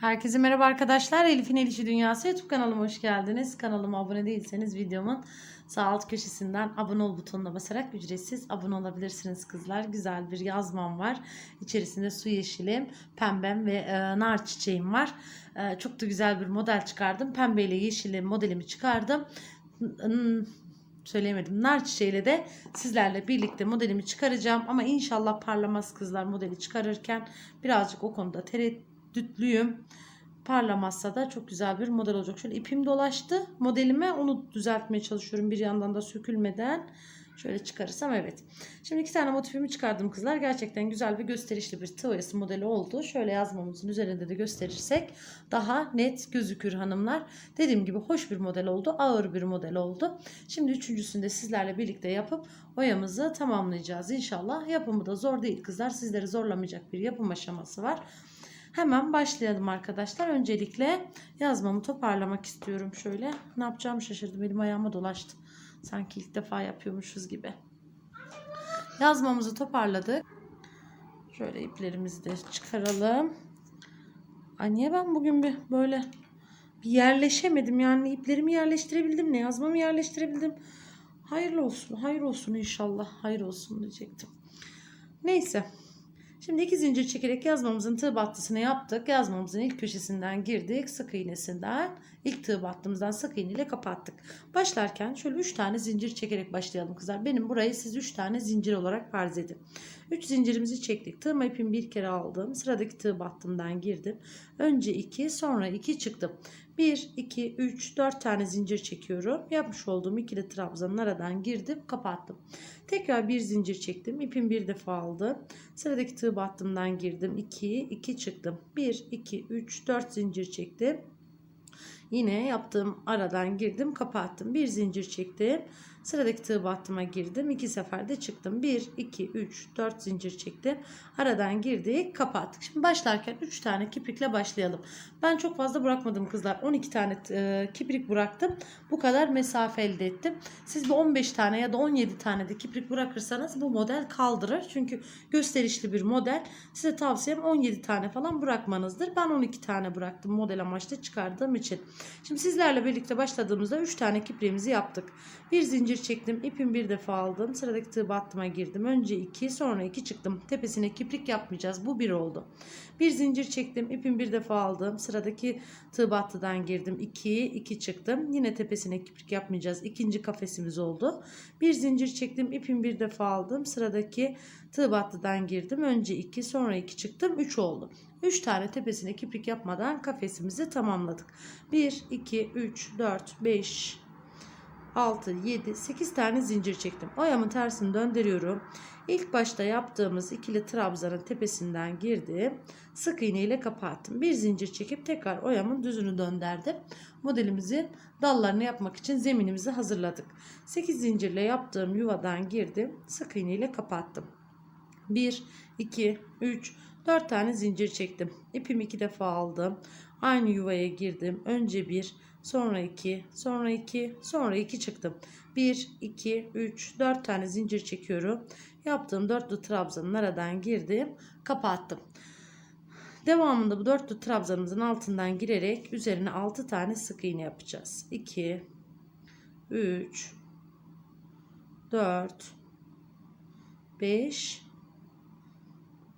Herkese merhaba arkadaşlar. Elif'in El İşi Dünyası YouTube kanalıma hoş geldiniz. Kanalıma abone değilseniz videomun sağ alt köşesinden abone ol butonuna basarak ücretsiz abone olabilirsiniz kızlar. Güzel bir yazmam var. İçerisinde su yeşilim, pembem ve e, nar çiçeğim var. E, çok da güzel bir model çıkardım. Pembe ile yeşili modelimi çıkardım. Hmm, söyleyemedim. Nar çiçeğiyle de sizlerle birlikte modelimi çıkaracağım. Ama inşallah parlamaz kızlar modeli çıkarırken birazcık o konuda tereddütlüyüm. Parlamazsa da çok güzel bir model olacak. Şöyle ipim dolaştı modelime. Onu düzeltmeye çalışıyorum bir yandan da sökülmeden. Şöyle çıkarırsam evet. Şimdi iki tane motifimi çıkardım kızlar. Gerçekten güzel ve gösterişli bir tığ modeli oldu. Şöyle yazmamızın üzerinde de gösterirsek daha net gözükür hanımlar. Dediğim gibi hoş bir model oldu. Ağır bir model oldu. Şimdi üçüncüsünde sizlerle birlikte yapıp oyamızı tamamlayacağız inşallah. Yapımı da zor değil kızlar. Sizleri zorlamayacak bir yapım aşaması var. Hemen başlayalım arkadaşlar. Öncelikle yazmamı toparlamak istiyorum şöyle. Ne yapacağımı şaşırdım. Elim ayağıma dolaştı. Sanki ilk defa yapıyormuşuz gibi. Yazmamızı toparladık. Şöyle iplerimizi de çıkaralım. Ay niye ben bugün bir böyle bir yerleşemedim yani iplerimi yerleştirebildim ne yazmamı yerleştirebildim. Hayırlı olsun, hayır olsun inşallah, hayır olsun diyecektim. Neyse. Şimdi iki zincir çekerek yazmamızın tığ battısını yaptık. Yazmamızın ilk köşesinden girdik. Sık iğnesinden ilk tığ battığımızdan sık iğne ile kapattık. Başlarken şöyle 3 tane zincir çekerek başlayalım kızlar. Benim burayı siz 3 tane zincir olarak farz edin. 3 zincirimizi çektik. Tığma ipimi bir kere aldım. Sıradaki tığ battımdan girdim. Önce 2 sonra 2 çıktım. 1, 2, 3, 4 tane zincir çekiyorum. Yapmış olduğum ikili trabzanın aradan girdim kapattım. Tekrar bir zincir çektim. İpim bir defa aldım. Sıradaki tığ battımdan girdim. 2, 2 çıktım. 1, 2, 3, 4 zincir çektim. Yine yaptığım aradan girdim kapattım. Bir zincir çektim. Sıradaki tığ battıma girdim. iki seferde çıktım. 1, 2, 3, 4 zincir çektim. Aradan girdik kapattık. Şimdi başlarken 3 tane kiprikle başlayalım. Ben çok fazla bırakmadım kızlar. 12 tane e, kiprik bıraktım. Bu kadar mesafe elde ettim. Siz bir 15 tane ya da 17 tane de kiprik bırakırsanız bu model kaldırır. Çünkü gösterişli bir model. Size tavsiyem 17 tane falan bırakmanızdır. Ben 12 tane bıraktım model amaçlı çıkardığım için. Şimdi sizlerle birlikte başladığımızda 3 tane kipriğimizi yaptık. Bir zincir çektim. ipim bir defa aldım. Sıradaki tığ battıma girdim. Önce 2 sonra 2 çıktım. Tepesine kiprik yapmayacağız. Bu bir oldu. Bir zincir çektim. ipim bir defa aldım. Sıradaki tığ battıdan girdim. 2 2 çıktım. Yine tepesine kiprik yapmayacağız. İkinci kafesimiz oldu. Bir zincir çektim. ipim bir defa aldım. Sıradaki tığ battıdan girdim. Önce 2 sonra 2 çıktım. 3 oldu. 3 tane tepesine kiprik yapmadan kafesimizi tamamladık. 1, 2, 3, 4, 5, 6, 7, 8 tane zincir çektim. Ayağımın tersini döndürüyorum. İlk başta yaptığımız ikili trabzanın tepesinden girdim. Sık iğne ile kapattım. Bir zincir çekip tekrar oyamın düzünü döndürdüm. Modelimizin dallarını yapmak için zeminimizi hazırladık. 8 zincirle yaptığım yuvadan girdim. Sık iğne ile kapattım. 1, 2, 3, 4 tane zincir çektim. İpimi 2 defa aldım. Aynı yuvaya girdim. Önce 1, sonra 2, sonra 2, sonra 2 çıktım. 1, 2, 3, 4 tane zincir çekiyorum. Yaptığım dörtlü trabzanın aradan girdim. Kapattım. Devamında bu dörtlü trabzanımızın altından girerek üzerine 6 tane sık iğne yapacağız. 2, 3, 4, 5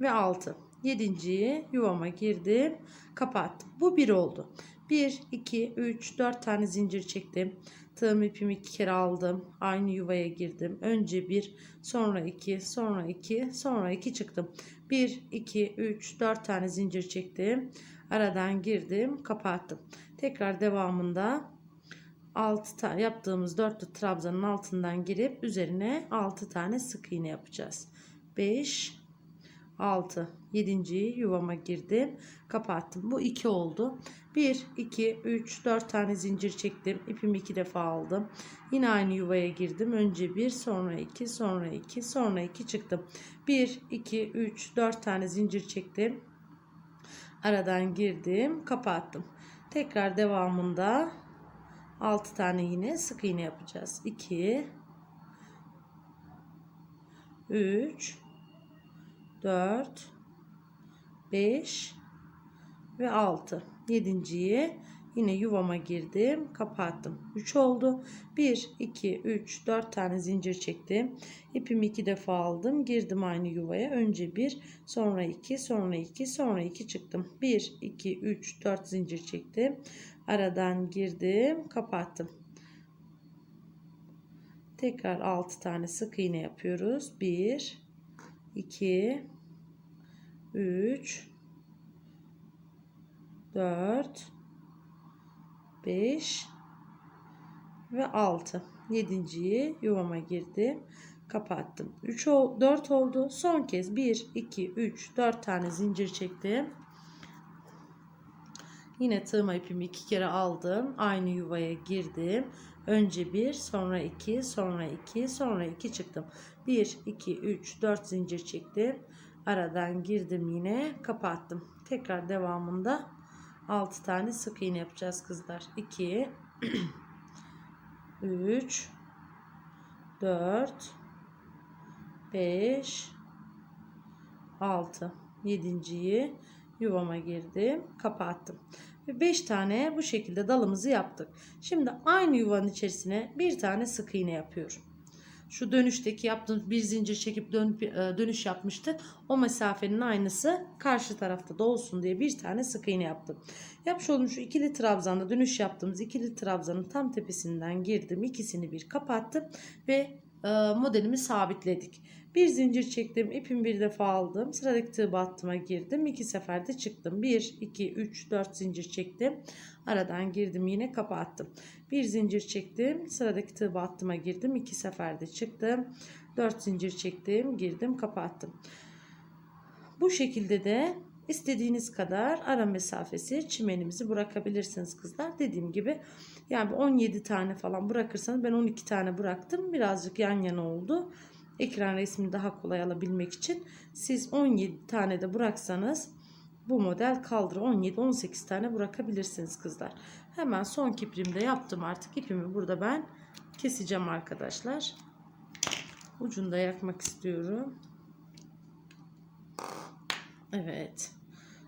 ve 6. Yedinciyi yuvama girdim. Kapattım. Bu bir oldu. 1, 2, 3, 4 tane zincir çektim. Tığım ipimi iki kere aldım. Aynı yuvaya girdim. Önce 1, sonra 2, sonra 2, sonra 2 çıktım. 1, 2, 3, 4 tane zincir çektim. Aradan girdim. Kapattım. Tekrar devamında 6 tane yaptığımız dörtlü trabzanın altından girip üzerine 6 tane sık iğne yapacağız. 5 6 7. yuvama girdim. Kapattım. Bu 2 oldu. 1 2 3 4 tane zincir çektim. İpimi 2 defa aldım. Yine aynı yuvaya girdim. Önce 1 sonra 2 sonra 2 sonra 2 çıktım. 1 2 3 4 tane zincir çektim. Aradan girdim. Kapattım. Tekrar devamında 6 tane yine sık iğne yapacağız. 2 3 4 5 ve 6. Yedinciyi yine yuvama girdim. Kapattım. 3 oldu. 1, 2, 3, 4 tane zincir çektim. İpimi 2 defa aldım. Girdim aynı yuvaya. Önce 1, sonra 2, sonra 2, sonra 2 çıktım. 1, 2, 3, 4 zincir çektim. Aradan girdim. Kapattım. Tekrar 6 tane sık iğne yapıyoruz. 1, 2, 3, 4, 5 ve 6. Yedinciyi yuvama girdim. Kapattım. 3 4 oldu. Son kez 1 2 3 4 tane zincir çektim. Yine tığma ipimi iki kere aldım. Aynı yuvaya girdim. Önce 1, sonra 2, sonra 2, sonra 2 çıktım. 1, 2, 3, 4 zincir çektim. Aradan girdim yine kapattım. Tekrar devamında 6 tane sık iğne yapacağız kızlar. 2 3 4 5 6 yedinciyi yuvama girdim kapattım ve 5 tane bu şekilde dalımızı yaptık şimdi aynı yuvanın içerisine bir tane sık iğne yapıyorum şu dönüşteki yaptığımız bir zincir çekip dön, e, dönüş yapmıştık. O mesafenin aynısı karşı tarafta da olsun diye bir tane sık iğne yaptım. Yapmış olduğum şu ikili trabzanda dönüş yaptığımız ikili trabzanın tam tepesinden girdim. ikisini bir kapattım ve modelimi sabitledik. Bir zincir çektim. ipimi bir defa aldım. Sıradaki tığ battıma girdim. iki seferde çıktım. 1, 2, 3, 4 zincir çektim. Aradan girdim yine kapattım. Bir zincir çektim. Sıradaki tığ battıma girdim. iki seferde çıktım. 4 zincir çektim. Girdim kapattım. Bu şekilde de istediğiniz kadar ara mesafesi çimenimizi bırakabilirsiniz kızlar. Dediğim gibi yani 17 tane falan bırakırsanız ben 12 tane bıraktım. Birazcık yan yana oldu ekran resmini daha kolay alabilmek için siz 17 tane de bıraksanız bu model kaldır 17-18 tane bırakabilirsiniz kızlar. Hemen son kiprimde yaptım artık ipimi burada ben keseceğim arkadaşlar. Ucunda yakmak istiyorum. Evet.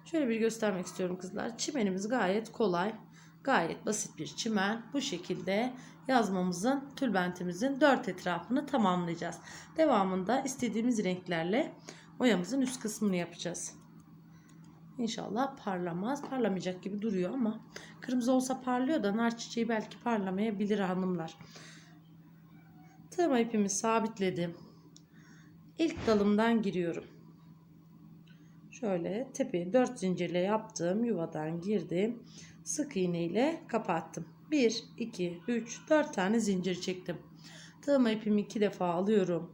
Şöyle bir göstermek istiyorum kızlar. Çimenimiz gayet kolay. Gayet basit bir çimen. Bu şekilde yazmamızın, tülbentimizin dört etrafını tamamlayacağız. Devamında istediğimiz renklerle oyamızın üst kısmını yapacağız. İnşallah parlamaz. Parlamayacak gibi duruyor ama kırmızı olsa parlıyor da nar çiçeği belki parlamayabilir hanımlar. Tığma ipimi sabitledim. İlk dalımdan giriyorum. Şöyle tepeye 4 zincirle yaptığım yuvadan girdim. Sık iğne ile kapattım. 1, 2, 3, 4 tane zincir çektim. Tığıma ipimi 2 defa alıyorum.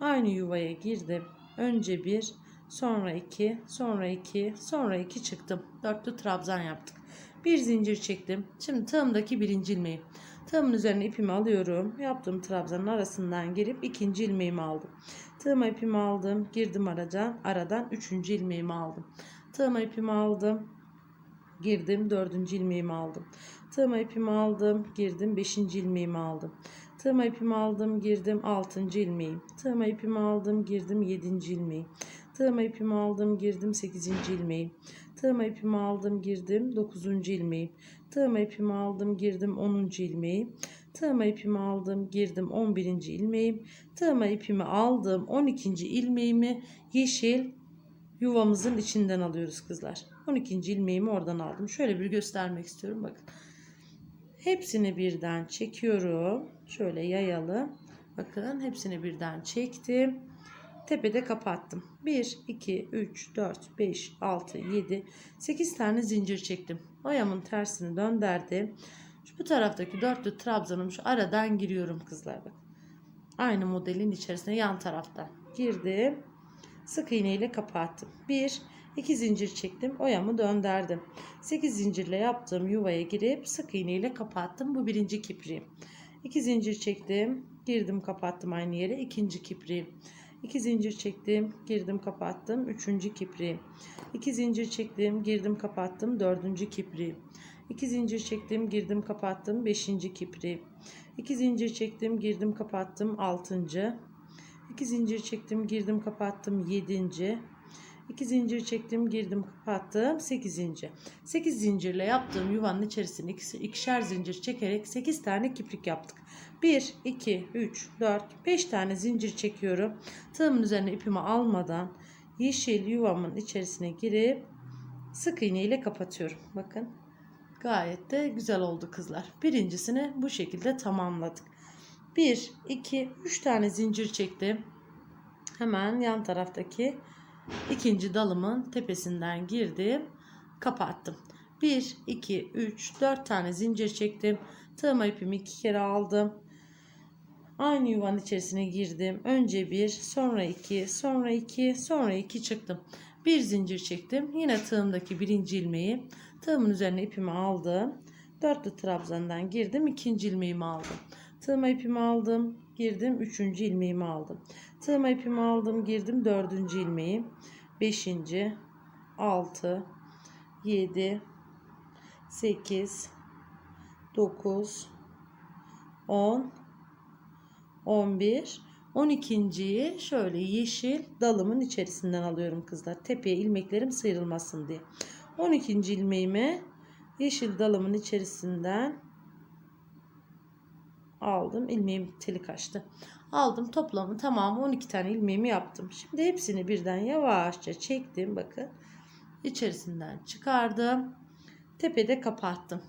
Aynı yuvaya girdim. Önce 1, sonra 2, sonra 2, sonra 2 çıktım. Dörtlü trabzan yaptık. Bir zincir çektim. Şimdi tığımdaki birinci ilmeği. Tığımın üzerine ipimi alıyorum. Yaptığım trabzanın arasından girip ikinci ilmeğimi aldım. Tığıma ipimi aldım. Girdim aradan. Aradan üçüncü ilmeğimi aldım. Tığıma ipimi aldım. Girdim. Dördüncü ilmeğimi aldım. Tığıma ipimi aldım. Girdim. Beşinci ilmeğimi aldım. Tığıma ipimi aldım. Girdim. Altıncı ilmeğim. Tığıma ipimi aldım. Girdim. Yedinci ilmeğim. Tığıma ipimi aldım. Girdim. Sekizinci ilmeğim. Tığıma ipimi aldım. Girdim. Dokuzuncu ilmeğim. Tığıma ipimi aldım. Girdim. Onuncu ilmeğim. Tığıma ipimi aldım. Girdim. On birinci ilmeğim. Tığıma ipimi aldım. On ikinci ilmeğimi yeşil yuvamızın içinden alıyoruz kızlar. 12. ilmeğimi oradan aldım. Şöyle bir göstermek istiyorum. Bakın. Hepsini birden çekiyorum. Şöyle yayalım. Bakın hepsini birden çektim. Tepede kapattım. 1, 2, 3, 4, 5, 6, 7, 8 tane zincir çektim. Ayağımın tersini döndürdüm. Şu bu taraftaki dörtlü trabzanım şu aradan giriyorum kızlar bak. Aynı modelin içerisine yan taraftan girdim. Sık iğne ile kapattım. 1, 2 zincir çektim. Oyamı döndürdüm. 8 zincirle yaptığım yuvaya girip sık iğne ile kapattım. Bu birinci kipriğim. 2 zincir çektim. Girdim kapattım aynı yere. ikinci kipriğim. 2 zincir çektim. Girdim kapattım. Üçüncü kipriğim. 2 zincir çektim. Girdim kapattım. Dördüncü kipriğim. 2 zincir çektim. Girdim kapattım. 5. kipriğim. 2 zincir çektim. Girdim kapattım. 6. 2 zincir çektim. Girdim kapattım. 7. 2 zincir çektim girdim kapattım 8 zincir 8 zincirle yaptığım yuvanın içerisine ikişer zincir çekerek 8 tane kiprik yaptık 1 2 3 4 5 tane zincir çekiyorum tığımın üzerine ipimi almadan yeşil yuvamın içerisine girip sık iğne ile kapatıyorum. Bakın gayet de güzel oldu kızlar. Birincisini bu şekilde tamamladık. 1 2 3 tane zincir çektim. Hemen yan taraftaki ikinci dalımın tepesinden girdim kapattım. 1 2 3 4 tane zincir çektim. Tığıma ipimi iki kere aldım aynı yuvanın içerisine girdim önce bir sonra iki sonra iki sonra iki çıktım bir zincir çektim yine tığımdaki birinci ilmeği tığımın üzerine ipimi aldım dörtlü trabzandan girdim ikinci ilmeğimi aldım tığıma ipimi aldım girdim üçüncü ilmeğimi aldım Tığıma ipimi aldım girdim dördüncü ilmeği. Beşinci. Altı. Yedi. Sekiz. Dokuz. On. On bir. On ikinciyi şöyle yeşil dalımın içerisinden alıyorum kızlar. Tepeye ilmeklerim sıyrılmasın diye. On ikinci ilmeğimi yeşil dalımın içerisinden aldım. İlmeğim teli kaçtı. Aldım toplamı tamamı 12 tane ilmeğimi yaptım. Şimdi hepsini birden yavaşça çektim. Bakın içerisinden çıkardım. Tepede kapattım.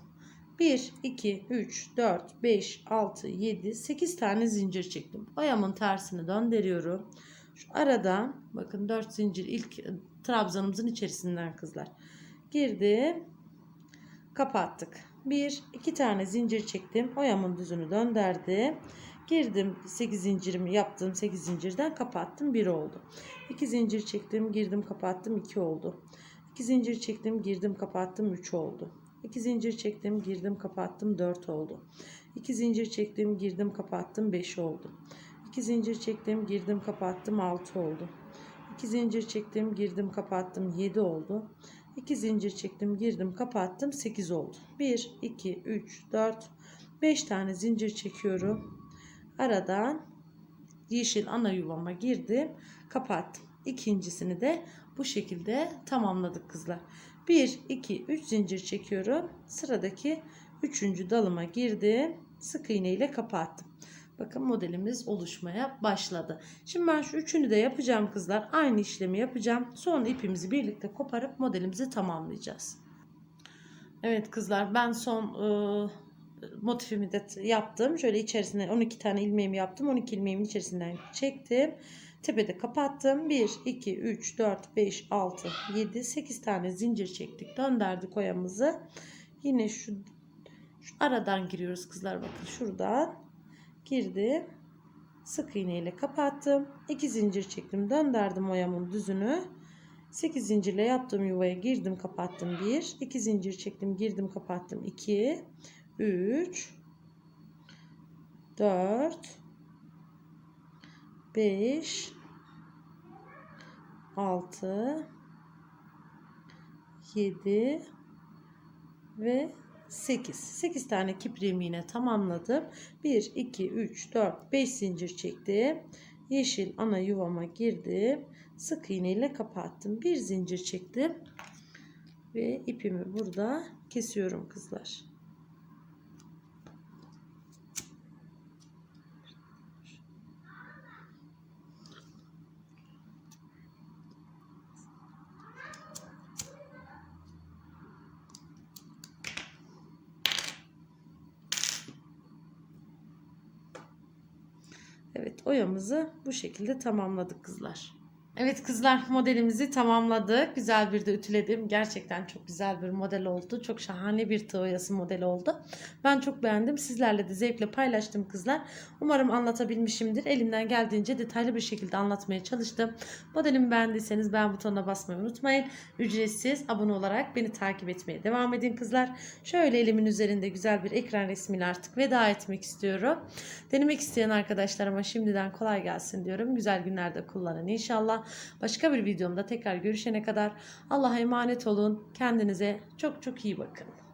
1, 2, 3, 4, 5, 6, 7, 8 tane zincir çektim. Ayağımın tersini döndürüyorum. Şu aradan bakın 4 zincir ilk trabzanımızın içerisinden kızlar. Girdim. Kapattık. 1, 2 tane zincir çektim. Oyamın düzünü döndürdüm. Girdim 8 zincirimi yaptım 8 zincirden kapattım 1 oldu. 2 zincir çektim girdim kapattım 2 oldu. 2 zincir çektim girdim kapattım 3 oldu. 2 zincir çektim girdim kapattım 4 oldu. 2 zincir çektim girdim kapattım 5 oldu. 2 zincir çektim girdim kapattım 6 oldu. 2 zincir çektim girdim kapattım 7 oldu. 2 zincir çektim girdim kapattım 8 oldu. 1 2 3 4 5 tane zincir çekiyorum. Aradan yeşil ana yuvama girdim. Kapattım. İkincisini de bu şekilde tamamladık kızlar. 1, 2, 3 zincir çekiyorum. Sıradaki 3. dalıma girdim. Sık iğne ile kapattım. Bakın modelimiz oluşmaya başladı. Şimdi ben şu üçünü de yapacağım kızlar. Aynı işlemi yapacağım. Sonra ipimizi birlikte koparıp modelimizi tamamlayacağız. Evet kızlar ben son ıı, motifimi de yaptım. Şöyle içerisine 12 tane ilmeğimi yaptım. 12 ilmeğimin içerisinden çektim. Tepede kapattım. 1, 2, 3, 4, 5, 6, 7, 8 tane zincir çektik. Döndürdük oyamızı. Yine şu, şu aradan giriyoruz kızlar. Bakın şuradan girdim. Sık iğne ile kapattım. 2 zincir çektim. Döndürdüm oyamın düzünü. 8 zincirle yaptığım yuvaya girdim kapattım 1 2 zincir çektim girdim kapattım 2 3 4 5 6 7 ve 8 8 tane kipriğimi yine tamamladım. 1 2 3 4 5 zincir çektim. Yeşil ana yuvama girdim. Sık iğne ile kapattım. Bir zincir çektim ve ipimi burada kesiyorum kızlar Evet oyamızı bu şekilde tamamladık kızlar. Evet kızlar modelimizi tamamladık. Güzel bir de ütüledim. Gerçekten çok güzel bir model oldu. Çok şahane bir tığ oyası modeli oldu. Ben çok beğendim. Sizlerle de zevkle paylaştım kızlar. Umarım anlatabilmişimdir. Elimden geldiğince detaylı bir şekilde anlatmaya çalıştım. Modelimi beğendiyseniz beğen butonuna basmayı unutmayın. Ücretsiz abone olarak beni takip etmeye devam edin kızlar. Şöyle elimin üzerinde güzel bir ekran resmiyle artık veda etmek istiyorum. Denemek isteyen arkadaşlarıma şimdiden kolay gelsin diyorum. Güzel günlerde kullanın inşallah. Başka bir videomda tekrar görüşene kadar Allah'a emanet olun. Kendinize çok çok iyi bakın.